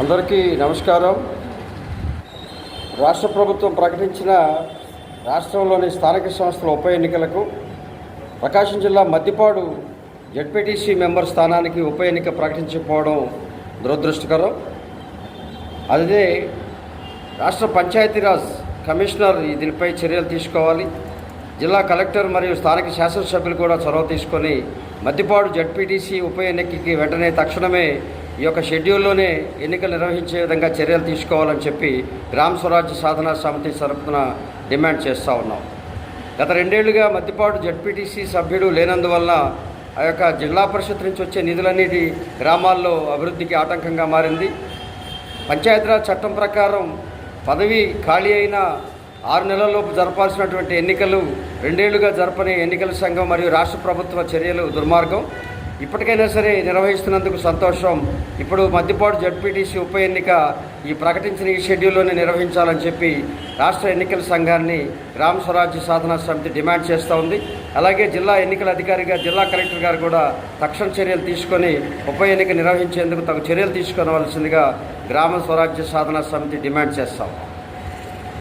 అందరికీ నమస్కారం. రాష్ట్ర ప్రభుత్వం ప్రకటించిన రాష్ట్రంలోని స్థానిక సంస్థల ఉప ఎన్నికలకు ప్రకాశం జిల్లా మద్దిపాడు జడ్పీటీసీ మెంబర్ స్థానానికి ఉప ఎన్నిక ప్రకటించకపోవడం దురదృష్టకరం. అదే రాష్ట్ర పంచాయతీరాజ్ కమిషనర్ దీనిపై చర్యలు తీసుకోవాలి. జిల్లా కలెక్టర్ మరియు స్థానిక శాసనసభ్యులు కూడా చొరవ తీసుకొని మద్దిపాడు జడ్పీటీసీ ఉప ఎన్నికకి వెంటనే తక్షణమే ఈ యొక్క షెడ్యూల్లోనే ఎన్నికలు నిర్వహించే విధంగా చర్యలు తీసుకోవాలని చెప్పి గ్రామ స్వరాజ్య సాధనా సమితి తరఫున డిమాండ్ చేస్తూ ఉన్నాం. గత రెండేళ్ళుగా మద్దిపాటు జడ్పీటీసీ సభ్యుడు లేనందువల్ల ఆ యొక్క జిల్లా పరిషత్ నుంచి వచ్చే నిధులన్నిటి గ్రామాల్లో అభివృద్ధికి ఆటంకంగా మారింది. పంచాయతీరాజ్ చట్టం ప్రకారం పదవి ఖాళీ అయిన ఆరు నెలల్లోపు జరపాల్సినటువంటి ఎన్నికలు రెండేళ్ళుగా జరపని ఎన్నికల సంఘం మరియు రాష్ట్ర ప్రభుత్వ చర్యలు దుర్మార్గం. ఇప్పటికైనా సరే నిర్వహిస్తున్నందుకు సంతోషం. ఇప్పుడు మద్దిపాడు జడ్పీటీసీ ఉప ఎన్నిక ఈ ప్రకటించిన ఈ షెడ్యూల్లోనే నిర్వహించాలని చెప్పి రాష్ట్ర ఎన్నికల సంఘాన్ని గ్రామ స్వరాజ్య సాధనా సమితి డిమాండ్ చేస్తూ ఉంది. అలాగే జిల్లా ఎన్నికల అధికారిగా జిల్లా కలెక్టర్ గారు కూడా తక్షణ చర్యలు తీసుకొని ఉప ఎన్నిక నిర్వహించేందుకు తగు చర్యలు తీసుకోవాల్సిందిగా గ్రామ స్వరాజ్య సాధనా సమితి డిమాండ్ చేస్తాం.